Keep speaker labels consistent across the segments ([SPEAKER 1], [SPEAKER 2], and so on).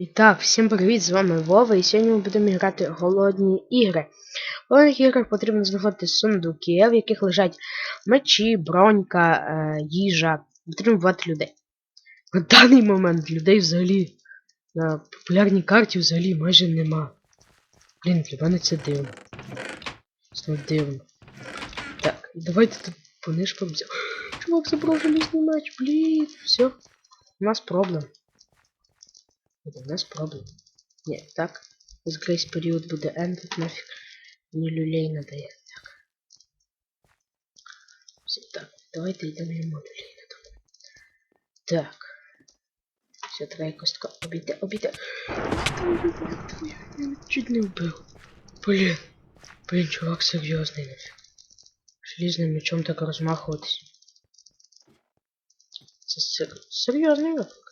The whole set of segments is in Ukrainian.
[SPEAKER 1] І так, всім привіт, з вами Вова, і сьогодні ми будемо грати голодні ігри. В голодних іграх потрібно знаходити сундуки, в яких лежать мечі, бронька, е, їжа. Потрібно вбивати людей. На даний момент людей взагалі на популярній карті взагалі майже нема. Блін, для мене це дивно. Це дивно. Так, давайте тут понишком. Чувак забрав железний меч, блін, все. У нас проблем. Это у нас проблем. Нет, так. Грейс период буде ендить нафиг. Мені люлей надає. Так. Все, так. Давайте йдемо йому люлей надамо. Так. Все, треба костка. Обійде, обійде. Я чуть не вбив. Блін. Блін, чувак серйозний нафиг. Железним мечом так розмахуватись. Це сер... серйозний випадок.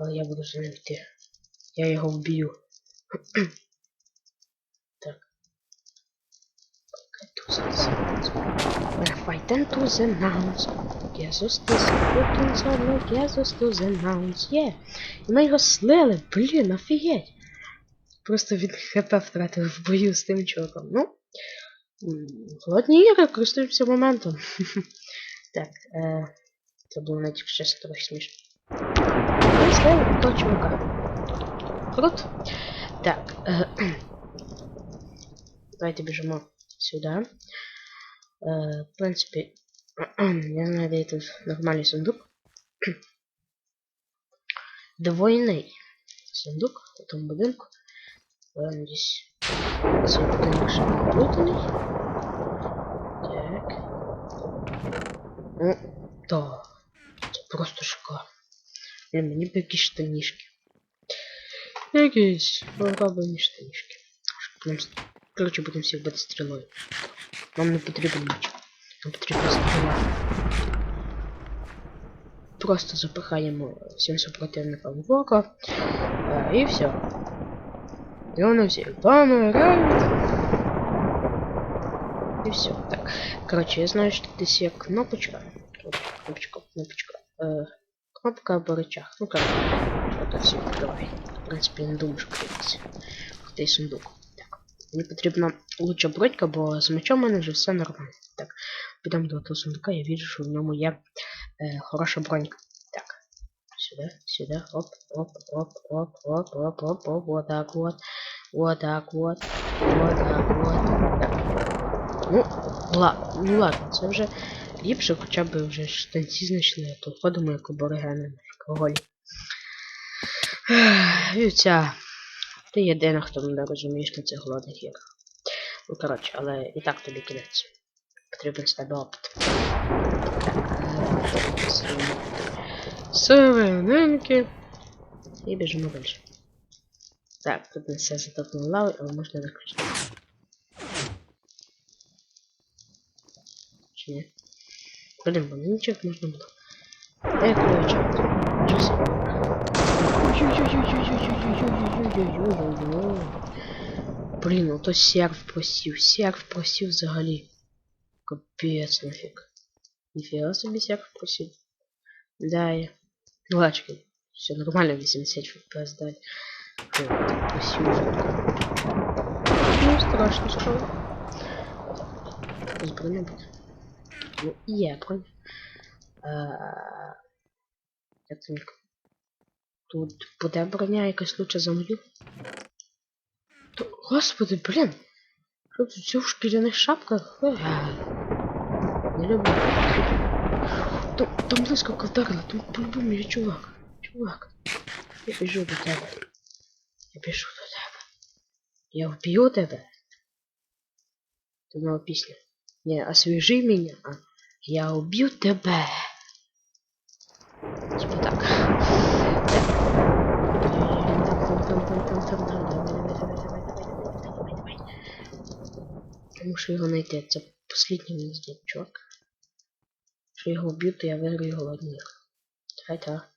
[SPEAKER 1] Але я буду за ним йти. Я його вб'ю. так. We're fighting to the mounts. Jesus is looking so low, Jesus to the mounts. Yeah. І ми його слили, блін, офігеть. Просто він хп втратив в бою з тим чуваком. Ну. м, Холодні ігри, користуємося моментом. так, е, це було навіть чесно трохи смішно. Давай ставим того чувака. Крут. Так. Э, давайте бежим сюда. Э, в принципе, мне надо этот нормальный сундук. Двойный сундук в этом будинку. Ладно, здесь свет, конечно, путанный. Так. Ну, да. Блин, не бы какие штанишки. Якись, ну как бы не штанишки. Короче, будем всех бить стрелой. Нам не потребен ничего. Нам потребна стрела. Просто запыхаем э, 70 противных блоков. А, э, и все. И он всем помогает. И все. Так. Короче, я знаю, что ты себе кнопочка. Кнопочка, кнопочка. Э, кнопка або рычаг. Ну как, что-то все відкривай. В принципі, не думаю, що прийдеться. Хоча й сундук. Так. Мені потрібна лучша бродька, бо з мечом у мене вже все нормально. Так. Підемо до того сундука, я бачу, що в ньому є е, хороша бронька. Так. Сюди, сюди, оп, оп, оп, оп, оп, оп, оп, оп, вот так вот. Вот так вот. Вот так вот. Так. Ну, ла, ну ладно, це вже ліпше хоча б вже штанці знайшли, а то ходимо як аборигени на алкоголі. Вівця. Ти єдина, хто мене розумієш на цих голодних іграх. Ну, коротше, але і так тобі кінець. Потрібен з тебе опит. Сиренинки. І біжимо далі. Так, тут не все затопнуло лавою, але можна виключити. Чи ні? Блин, бананчик нужно было. Дай Блин, ну то серв просів, серв просів взагалі. Капец, нафиг. Нифига себе серв просів. Дай. Ну лачки. Все нормально, 80 FPS дай. Просів. Ну, страшно стало. Збройно буде. Ну, є броня. Е, Як це? Тут буде броня якась лучше за мою. То, господи, блін! Що тут все в шкіряних шапках? Не люблю. Там, там близько вдарила, там по-любому є чувак. Чувак. Я до тебе. Я до тебе. Я вб'ю тебе. Це нова пісня. Не, освежи меня. А, я уб'ю тебе. Так. Тому що його знайти. Це послідній мені здійснив чувак. Якщо його вб'ю, то я виграю його Давай так.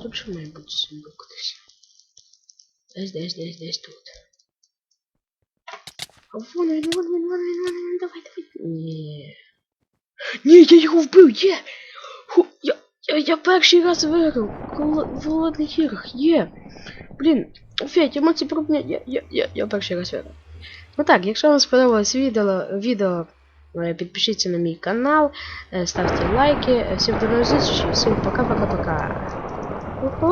[SPEAKER 1] Так, у нас тут же має бути сундук десь. Десь, десь, десь, десь тут. Вон він, вон він, вон він, вон він, давай, давай. Ні. Ні, я його вбив, є! Ху, я, я, я перший раз виграв коло- в голодних іграх, є! Блін, Федь, емоції про мене, я, я, я, я перший раз виграв. Ну так, якщо вам сподобалось відео, відео е, підпишіться на мій канал, е, ставте лайки. Всім до нових зустрічей, всім пока-пока-пока. itu.